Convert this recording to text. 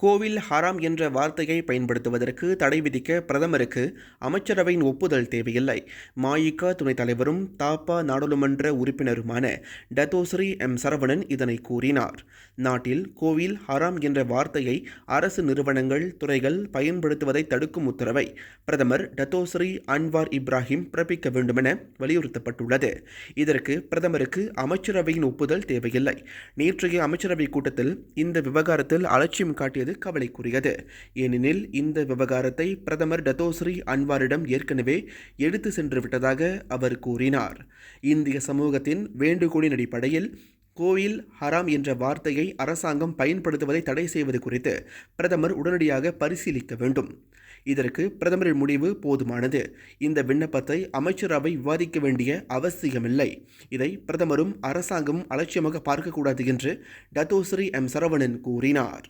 கோவில் ஹராம் என்ற வார்த்தையை பயன்படுத்துவதற்கு தடை விதிக்க பிரதமருக்கு அமைச்சரவையின் ஒப்புதல் தேவையில்லை. மாயிகா துணைத் தலைவரும் தாப்பா நாடாளுமன்ற உறுப்பினருமான டத்தோஸ்ரீ எம் சரவணன் இதனை கூறினார். நாட்டில் கோவில் ஹராம் என்ற வார்த்தையை அரசு நிறுவனங்கள் துறைகள் பயன்படுத்துவதை தடுக்கும் உத்தரவை பிரதமர் டத்தோஸ்ரீ அன்வார் இப்ராஹிம் பிறப்பிக்க வேண்டுமென வலியுறுத்தப்பட்டுள்ளது. இதற்கு பிரதமருக்கு அமைச்சரவையின் ஒப்புதல் தேவையில்லை. நேற்றைய அமைச்சரவை கூட்டத்தில் இந்த விவகாரத்தில் அலட்சியம் காட்டியது கவலைக்குரியது ஏனெனில் இந்த விவகாரத்தை பிரதமர் டத்தோஸ்ரீ அன்வாரிடம் ஏற்கனவே எடுத்து சென்று விட்டதாக அவர் கூறினார். இந்திய சமூகத்தின் வேண்டுகோளின் அடிப்படையில் கோயில் ஹராம் என்ற வார்த்தையை அரசாங்கம் பயன்படுத்துவதை தடை செய்வது குறித்து பிரதமர் உடனடியாக பரிசீலிக்க வேண்டும். இதற்கு பிரதமரின் முடிவு போதுமானது. இந்த விண்ணப்பத்தை அமைச்சரவை விவாதிக்க வேண்டிய அவசியமில்லை. இதை பிரதமரும் அரசாங்கமும் அலட்சியமாக பார்க்கக்கூடாது என்று டத்தோஸ்ரீ எம் சரவணன் கூறினார்.